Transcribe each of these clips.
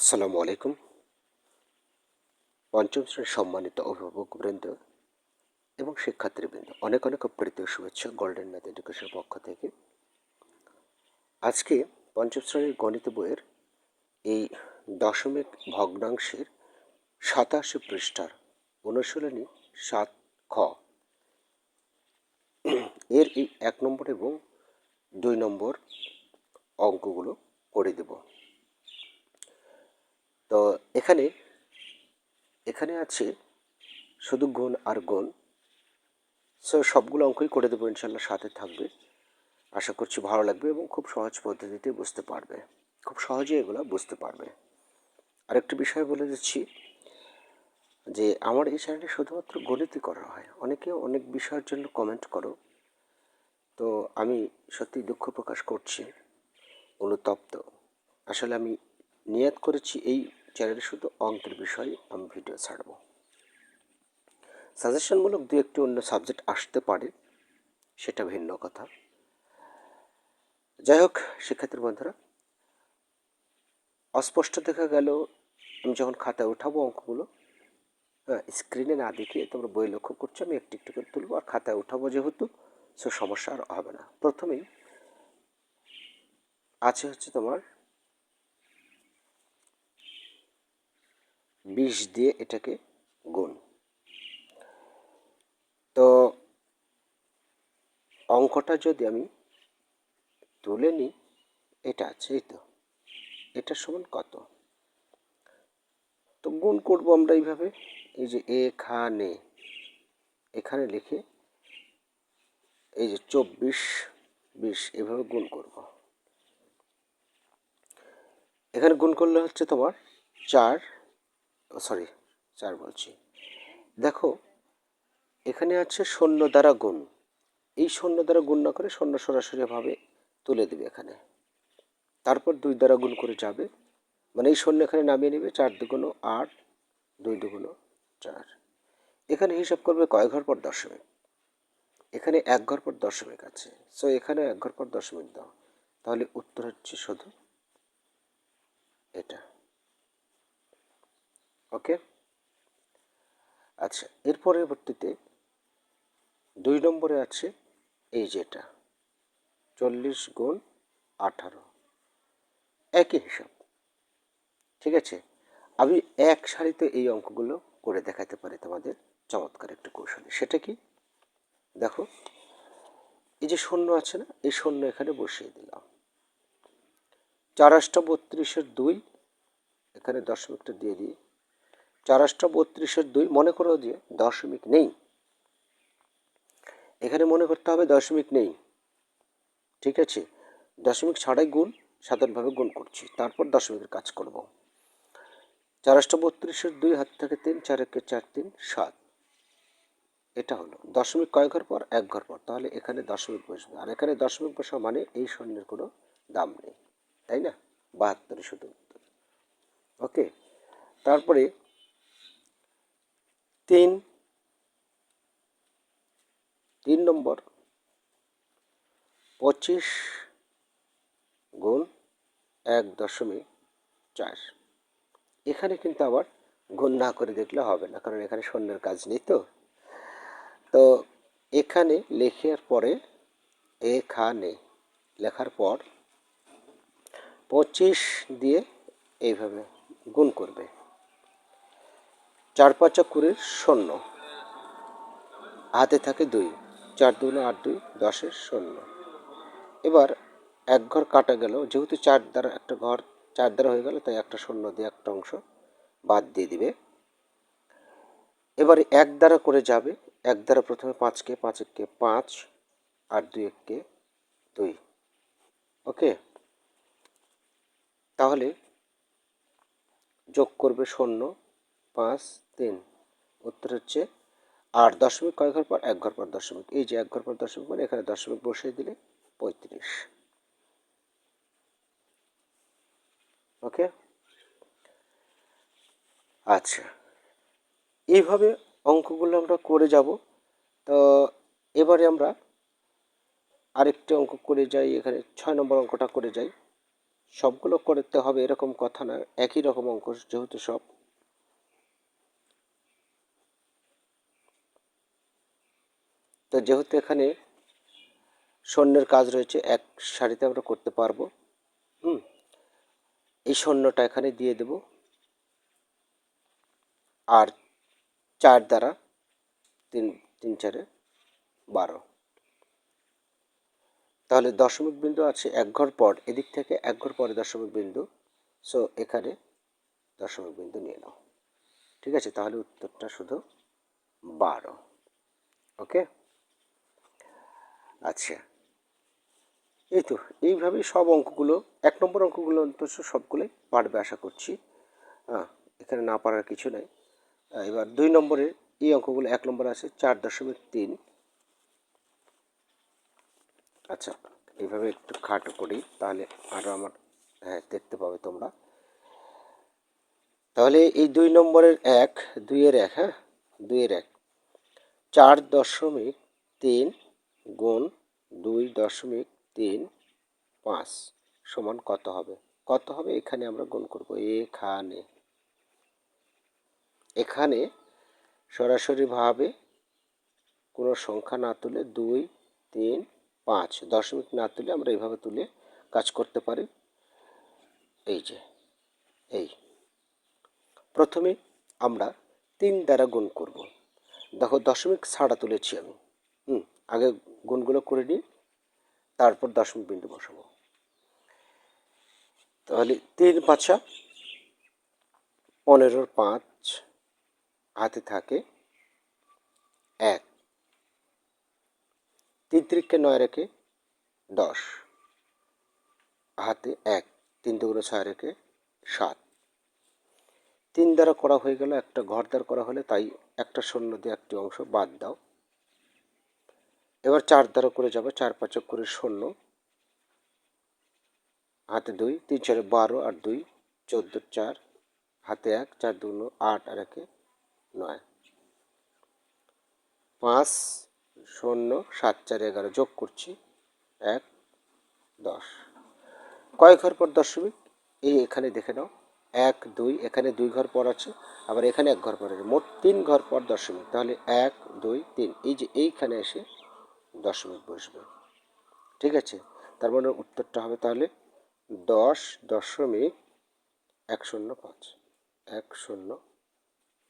আসসালামু আলাইকুম। পঞ্চম শ্রেণির সম্মানিত অভিভাবকবৃন্দ এবং শিক্ষার্থীবৃন্দ, অনেক অনেক প্রীতীয় শুভেচ্ছা গোল্ডেন ম্যাথ এডুকেশনের পক্ষ থেকে। আজকে পঞ্চম শ্রেণির গণিত বইয়ের এই দশমিক ভগ্নাংশের সাতাশি পৃষ্ঠার অনুশীলনী সাত খ। এর এই এক নম্বর এবং দুই নম্বর অঙ্কগুলো করে দেব। তো এখানে এখানে আছে শুধু গুণ আর গুণ। সো সবগুলো অঙ্কই করে দেবো ইনশাল্লাহ সাথে থাকবে। আশা করছি ভালো লাগবে এবং খুব সহজ পদ্ধতিতে বুঝতে পারবে। খুব সহজে এগুলো বুঝতে পারবে। আরেকটি বিষয় বলে দিচ্ছি যে, আমার এই চ্যানেলে শুধুমাত্র গণিতই করা হয়। অনেকে অনেক বিষয়ের জন্য কমেন্ট করো। তো আমি সত্যি দুঃখ প্রকাশ করছি। অনুতপ্ত। আসলে আমি নিয়াত করেছি এই চ্যানেলে শুধু অঙ্কের বিষয়ে আমি ভিডিও ছাড়ব। সাজেশনমূলক দু একটি অন্য সাবজেক্ট আসতে পারে, সেটা ভিন্ন কথা। যাই হোক, শিক্ষার্থীর বন্ধুরা, অস্পষ্ট দেখা গেল, আমি যখন খাতায় উঠাবো অঙ্কগুলো হ্যাঁ স্ক্রিনে না দেখিয়ে তোমরা বই লক্ষ্য করছ, আমি একটু একটু করে তুলবো আর খাতায় উঠাবো যেহেতু, সে সমস্যা আর হবে না। প্রথমেই আছে হচ্ছে তোমার বিশ দিয়ে এটাকে গুণ। তো অঙ্কটা যদি আমি তুলে নিই, এটা আছে, এই তো। এটা সমান কত? তো গুণ করব আমরা এইভাবে, এই যে এখানে এখানে লিখে এই যে চব্বিশ বিশ এভাবে গুণ করব। এখানে গুণ করলে হচ্ছে তোমার চার সরি, চার বলছি। দেখো, এখানে আছে শূন্য দ্বারা গুণ। এই শূন্য দ্বারা গুণ না করে শূন্য সরাসরিভাবে তুলে দেবে এখানে। তারপর দুই দ্বারা গুণ করে যাবে। মানে এই শূন্য এখানে নামিয়ে নেবে, চার দুগুণ আট, দুই দুগুণ চার। এখানে হিসাব করবে কয় ঘর পর দশমিক? এখানে এক ঘর পর দশমিক আছে। সো এখানে এক ঘর পর দশমিক দাও। তাহলে উত্তর হচ্ছে শুধু এটা। ওকে? আচ্ছা এর পরবর্তীতে দুই নম্বরে আছে এই যেটা, চল্লিশ গুণ আঠারো। একই হিসাব, ঠিক আছে? আমি এক সারিতে এই অঙ্কগুলো করে দেখাতে পারি তোমাদের, চমৎকার একটা কৌশলে। সেটা কি? দেখো, এই যে শূন্য আছে না, এই শূন্য এখানে বসিয়ে দিলাম। চারাশটা বত্রিশের দুই, এখানে দশমিকটা দিয়ে দিই। চারাশটা বত্রিশের দুই, মনে করো যে দশমিক নেই। এখানে মনে করতে হবে দশমিক নেই। ঠিক আছে? দশমিক ছাড়াই গুণ সাধারণভাবে গুণ করছি, তারপর দশমিকের কাজ করব। চারাশটা বত্রিশের দুই, হাত থেকে তিন, চার একে চার, তিন, সাত। এটা হলো। দশমিক কয় ঘর পর? এক ঘর পর। তাহলে এখানে দশমিক বসবে। আর এখানে দশমিক বসা মানে এই শূন্যের কোনো দাম নেই। তাই না? বাহাত্তরে শুধু ওকে? তারপরে তিন। তিন নম্বর। পঁচিশ গুণ এক দশমিক চার। এখানে কিন্তু আবার গুণ না করে দেখলে হবে না, কারণ এখানে শূন্যের কাজ নেই তো। তো এখানে লেখার পরে এখানে লেখার পর পঁচিশ দিয়ে এইভাবে গুণ করবে। চার পাঁচা কুড়ির শূন্য হাতে থাকে দুই, চার দুই আট দুই, দশের শূন্য এবার এক ঘর কাটা গেল। যেহেতু চার দ্বারা একটা ঘর, চার দ্বারা হয়ে গেল, তাই একটা শূন্য দিয়ে একটা অংশ বাদ দিয়ে দিবে। এবারে এক দ্বারা করে যাবে। এক দ্বারা প্রথমে পাঁচকে পাঁচ এককে পাঁচ, আর দুই এককে দুই। ওকে? তাহলে যোগ করবে শূন্য পাঁচ, তিন। উত্তর হচ্ছে আর দশমিক কয় ঘর পর এক ঘর পর দশমিক। এই যে এক ঘর পর দশমিক মানে এখানে দশমিক বসিয়ে দিলে পঁয়ত্রিশ। ওকে? আচ্ছা। এইভাবে অঙ্কগুলো আমরা করে যাব। তো এবারে আমরা আরেকটি অঙ্ক করে যাই, এখানে ছয় নম্বর অঙ্কটা করে যাই। সবগুলো করতে হবে এরকম কথা না একই রকম অঙ্ক যেহেতু সব। তো যেহেতু এখানে শূন্যের কাজ রয়েছে, এক সারিতে আমরা করতে পারব। হুম, এই শূন্যটা এখানে দিয়ে দেব। আর চার দ্বারা তিন তিন, চারে বারো। তাহলে দশমিক বিন্দু আছে এক ঘর পর, এদিক থেকে এক ঘর পরে দশমিক বিন্দু। সো এখানে দশমিক বিন্দু নিয়ে নাও। ঠিক আছে? তাহলে উত্তরটা শুধু বারো। ওকে আচ্ছা। এই তো, এইভাবেই সব অঙ্কগুলো, এক নম্বর অঙ্কগুলো অন্তত সবগুলোই পারবে আশা করছি। হ্যাঁ এখানে না পারার কিছু নেই। এবার দুই নম্বরের এই অঙ্কগুলো এক নম্বর আছে চার দশমিক তিন। আচ্ছা এইভাবে একটু খাটো করি, তাহলে আরও আমার হ্যাঁ দেখতে পাবে তোমরা। তাহলে এই দুই নম্বরের এক, দুইয়ের এক হ্যাঁ দুইয়ের এক। চার দশমিক তিন গুণ দুই দশমিক তিন পাঁচ সমান কত হবে? কত হবে? এখানে আমরা গুণ করব। এখানে। এখানে সরাসরিভাবে কোনো সংখ্যা না তুলে দুই, তিন, পাঁচ দশমিক না তুলে আমরা এইভাবে তুলে কাজ করতে পারি। এই যে, এই। প্রথমে আমরা তিন দ্বারা গুণ করব। দেখো দশমিক ছাড়া তুলেছি আমি। হুম, আগে গুণগুলো করে নিই, তারপর দশমিক বিন্দু বসাবো। তাহলে তিন পাঁচা, পনেরোর পাঁচ, হাতে থাকে এক। তিন তিরিককে নয় রেখে দশ। হাতে এক, তিন দুগুলো ছয় রেখে সাত। তিন দ্বারা করা হয়ে গেল, একটা ঘর দ্বার করা হলে তাই একটা শূন্য দিয়ে একটি অংশ বাদ দাও। এবার চার দ্বারা করে যাবে, চার পাঁচক করে শূন্য। হাতে দুই, তিন চারে বারো আর দুই, চোদ্দ চার, হাতে এক, চার দুগুলো আট আর একে নয়। পাঁচ, শূন্য, সাত, চার এগারো যোগ করছি এক, দশ। কয় ঘর পর দশমিক? এই এখানে দেখে নাও। এক, দুই, এখানে দুই ঘর পর আছে, আবার এখানে এক ঘর পর আছে। মোট তিন ঘর পর দশমিক, তাহলে এক, দুই, তিন। এই যে এইখানে এসে দশমিক বসবে। ঠিক আছে? তার মানে উত্তরটা হবে তাহলে দশ দশমিক এক শূন্য পাঁচ। এক শূন্য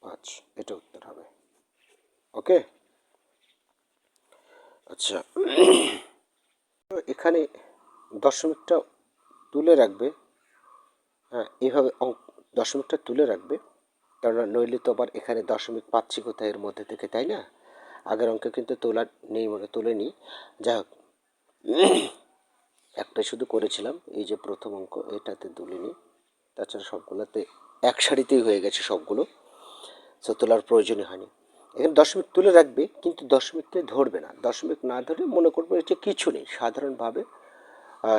পাঁচ। এটা উত্তর হবে। ওকে? আচ্ছা। এখানে দশমিকটা তুলে রাখবে। হ্যাঁ এইভাবে অঙ্ক দশমিকটা তুলে রাখবে। কেননা নইলে তো আবার এখানে দশমিক পাচ্ছি কোথায় এর মধ্যে থেকে, তাই না? আগের অঙ্কে কিন্তু তোলা নেই মনে তুলে নিই যাই হোক একটা শুধু করেছিলাম, এই যে প্রথম অঙ্ক, এটাতে তুলে তুলিনি তাছাড়া সবগুলোতে এক সারিতেই হয়ে গেছে সবগুলো সো তোলার প্রয়োজনই হয়নি। এখানে দশমিক তুলে রাখবে, কিন্তু দশমিককে ধরবে না। দশমিক না ধরে মনে করবে যে কিছু নেই, সাধারণভাবে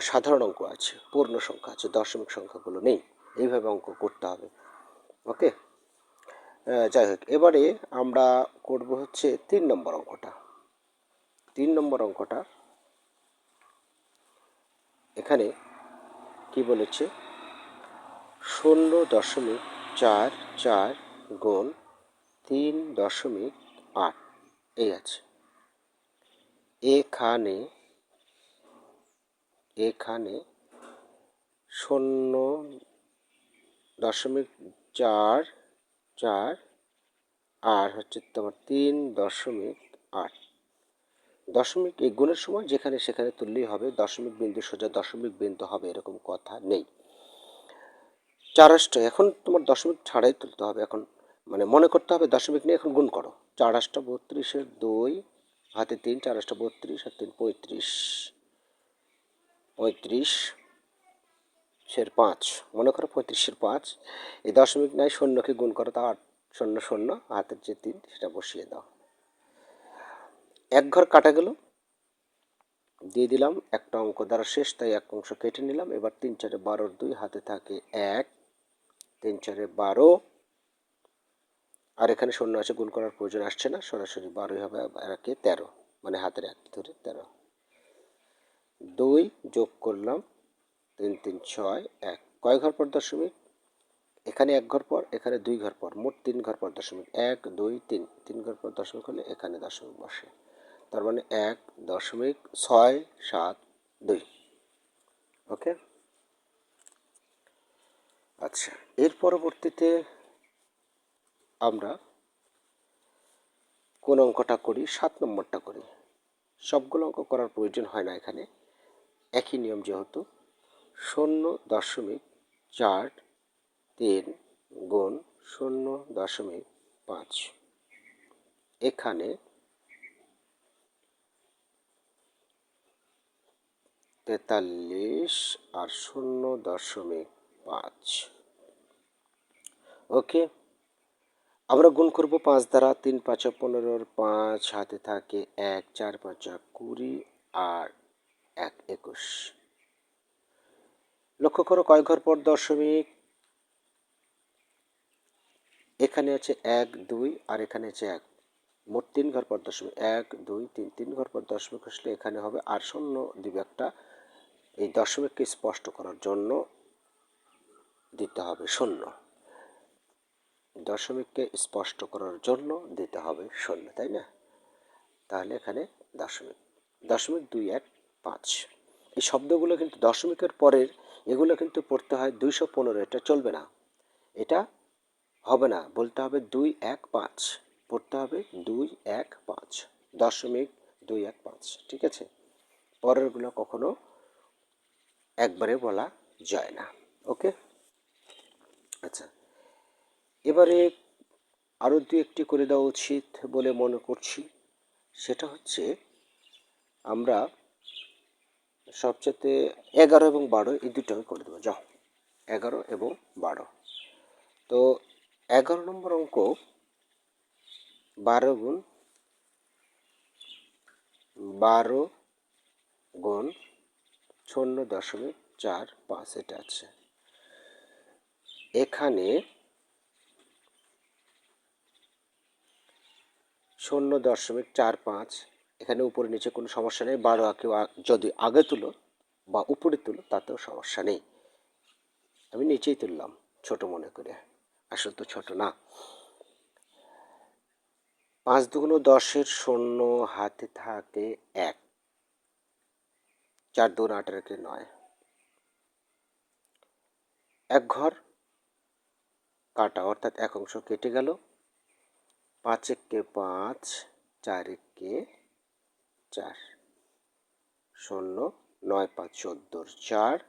সাধারণ অঙ্ক আছে, পূর্ণ সংখ্যা আছে, দশমিক সংখ্যাগুলো নেই। এইভাবে অঙ্ক করতে হবে। ওকে? যাই হোক, এবারে আমরা করব হচ্ছে তিন নম্বর অঙ্কটা। তিন নম্বর অঙ্কটা এখানে কি বলেছে? শূন্য দশমিক চার চার গুণ তিন দশমিক আট, এই আছে। এখানে এখানে শূন্য দশমিক চার চার, আর হচ্ছে তোমার তিন দশমিক আট। দশমিক এই গুণের সময় যেখানে সেখানে তুললেই হবে, দশমিক বিন্দু সোজা দশমিক বিন্দু হবে, এরকম কথা নেই। চার চারাশটা এখন তোমার দশমিক ছাড়াই তুলতে হবে, এখন মানে মনে করতে হবে দশমিক নিয়ে এখন গুণ করো। চার চারাশটা বত্রিশের দুই, হাতে তিন, চার চারাশটা বত্রিশ, আর তিন পঁয়ত্রিশ। পঁয়ত্রিশ সের পাঁচ। মনে করো পঁয়ত্রিশের পাঁচ। এই দশমিক নাই, শূন্যকে গুণ করো তা আট, শূন্য শূন্য, হাতের যে তিন, সেটা বসিয়ে দাও। এক ঘর কাটা গেল। দিয়ে দিলাম, একটা অঙ্ক দ্বারা শেষ, তাই এক অংশ কেটে নিলাম। এবার তিন চারে বারোর দুই, হাতে থাকে এক। তিন চারে বারো। আর এখানে শূন্য আছে, গুণ করার প্রয়োজন আসছে না। সরাসরি বারোই হবে, আর একে তেরো। মানে হাতের এক ধরে তেরো। দুই যোগ করলাম তিন তিন, ছয়, এক। কয় ঘর পর দশমিক? এখানে এক ঘর পর, এখানে দুই ঘর পর। মোট তিন ঘর পর দশমিক। এক, দুই, তিন। তিন ঘর পর দশমিক হলে এখানে দশমিক বসে। তার মানে এক দশমিক ছয় সাত দুই। ওকে? আচ্ছা এর পরবর্তীতে আমরা কোন অঙ্কটা করি? সাত নম্বরটা করি। সবগুলো অঙ্ক করার প্রয়োজন হয় না এখানে। একই নিয়ম যেহেতু। শূন্য দশমিক চার তিন গুণ শূন্য দশমিক পাঁচ। এখানে তেতাল্লিশ আর শূন্য দশমিক পাঁচ। ওকে, আমরা গুণ করব পাঁচ দ্বারা, তিন পাঁচ পনেরোর পাঁচ, হাতে থাকে এক, চার পাঁচ কুড়ি আর এক একুশ। লক্ষ্য করো কয় ঘর পর দশমিক। এখানে আছে এক, দুই, আর এখানে আছে এক। মোট তিন ঘর পর দশমিক। এক, দুই, তিন তিন ঘর পর দশমিক আসলে এখানে হবে আর শূন্য দিবে একটা। এই দশমিককে স্পষ্ট করার জন্য দিতে হবে শূন্য। দশমিককে স্পষ্ট করার জন্য দিতে হবে শূন্য, তাই না? তাহলে এখানে দশমিক। দশমিক দুই এক পাঁচ। এই শব্দগুলো কিন্তু দশমিকের পরের এগুলো কিন্তু পড়তে হয় দুইশো পনেরো, এটা চলবে না। এটা হবে না, বলতে হবে দুই এক পাঁচ, পড়তে হবে দুই এক পাঁচ, দশমিক দুই এক পাঁচ, ঠিক আছে? পরেরগুলো কখনো একবারে বলা যায় না, ওকে? আচ্ছা এবারে আরও দু একটি করে দেওয়া উচিত বলে মনে করছি। সেটা হচ্ছে আমরা সবচেয়ে এগারো এবং বারো, এই দুটো আমি করে দেবো। যাও, এগারো এবং বারো। তো এগারো নম্বর অঙ্ক, বারো গুণ বারো গুণ শূন্য দশমিক চার পাঁচ, এটা আছে। এখানে শূন্য দশমিক চার পাঁচ এখানে উপরে নিচে কোনো সমস্যা নেই, বারো কেউ যদি আগে তুলো বা উপরে তুলো, তাতেও সমস্যা নেই। আমি নিচেই তুললাম, ছোট মনে করে। আসলে তো ছোট না। পাঁচ দুগুণ দশের শূন্য হাতে থাকে এক। চার দুগুণ আট রেখে নয়। এক ঘর কাটা, অর্থাৎ এক অংশ কেটে গেল। পাঁচ এককে পাঁচ, চার এককে চার। শূন্য, নয়, পাঁচ, চোদ্দোর চার।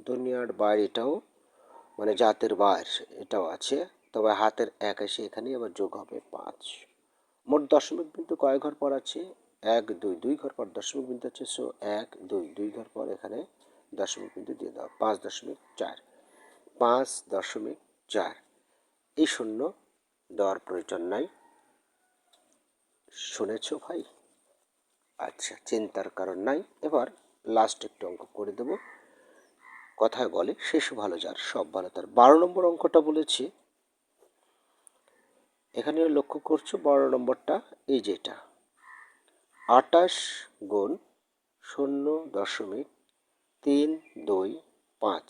দুনিয়ার বার এটাও মানে জাতের বার এটাও আছে। তবে হাতের এক এসে এখানে আবার যোগ হবে পাঁচ। মোট দশমিক বিন্দু কয় ঘর পর আছে? এক, দুই দুই ঘর পর দশমিক বিন্দু আছে। সো এক, দুই দুই ঘর পর এখানে দশমিক বিন্দু দিয়ে দাও। পাঁচ দশমিক চার। পাঁচ দশমিক চার। এই শূন্য দেওয়ার প্রয়োজন নাই। শুনেছ ভাই? আচ্ছা চিন্তার কারণ নাই। এবার লাস্ট একটু অঙ্ক করে দেব। কথায় বলে, শেষ ভালো যার, সব ভালো তার। বারো নম্বর অঙ্কটা বলেছি। এখানে লক্ষ্য করছ, বারো নম্বরটা এই যেটা আটাশ গুণ শূন্য দশমিক তিন দুই পাঁচ।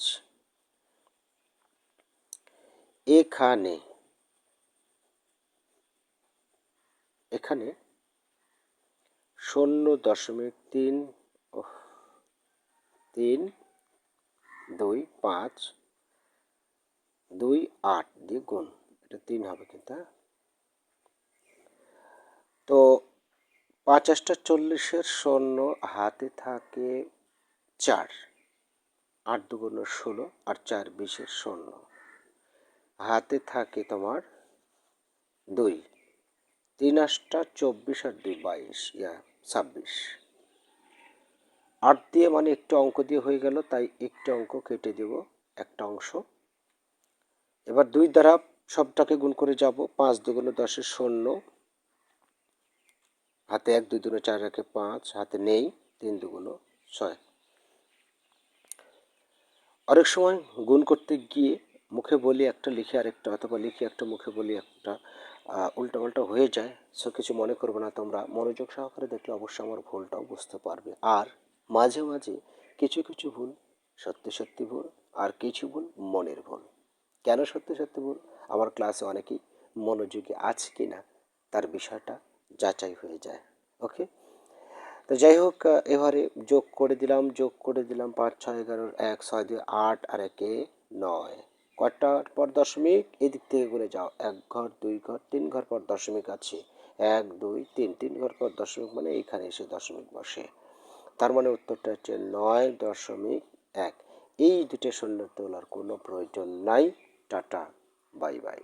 এখানে এখানে শূন্য দশমিক তিন তিন, দুই, পাঁচ, দুই, আট দিয়ে গুণ। এটা তিন হবে কিন্তু হ্যাঁ? তো পাঁচাশটা চল্লিশের শূন্য হাতে থাকে চার। আট দুগুণ ষোলো আর চার বিশের শূন্য। হাতে থাকে তোমার দুই। তিন আটটা চব্বিশ আর দুই বাইশ, ইয়া। ছাব্বিশ। আট দিয়ে মানে একটু অঙ্ক দিয়ে হয়ে গেল, তাই একটু অঙ্ক কেটে দেব, একটা অংশ। এবার দুই দ্বারা সবটাকে গুণ করে যাব, পাঁচ দুগুণ দশের শূন্য। হাতে এক, দুই দুগুণ চার রাখে পাঁচ, হাতে নেই, তিন দুগুণ ছয়। অনেক সময় গুণ করতে গিয়ে মুখে বলি একটা, লিখে আরেকটা, অথবা লিখে একটা, মুখে বলি একটা। উল্টাপাল্টা হয়ে যায়, সো কিছু মনে করবে না তোমরা। মনোযোগ সহকারে দেখলে অবশ্যই আমার ভুলটাও বুঝতে পারবে। আর মাঝে মাঝে কিছু কিছু ভুল সত্যি সত্যি ভুল, আর কিছু ভুল মনের ভুল। কেন সত্যি সত্যি ভুল? আমার ক্লাসে অনেকেই মনোযোগী আছে কি না, তার বিষয়টা যাচাই হয়ে যায়। ওকে? তো যাই হোক, এবারে যোগ করে দিলাম, যোগ করে দিলাম পাঁচ, ছয়, এগারো, এক, ছয়, দুই, আট, আর একে নয়। কয়টার পর দশমিক? এদিক থেকে ঘুরে যাও। এক ঘর, দুই ঘর, তিন ঘর পর দশমিক আছে। এক, দুই, তিন তিন ঘর পর দশমিক মানে এইখানে এসে দশমিক বসে। তার মানে উত্তরটা হচ্ছে নয় দশমিক এক। এই দুটো শূন্য তোলার কোনো প্রয়োজন নাই। Tata, bye bye.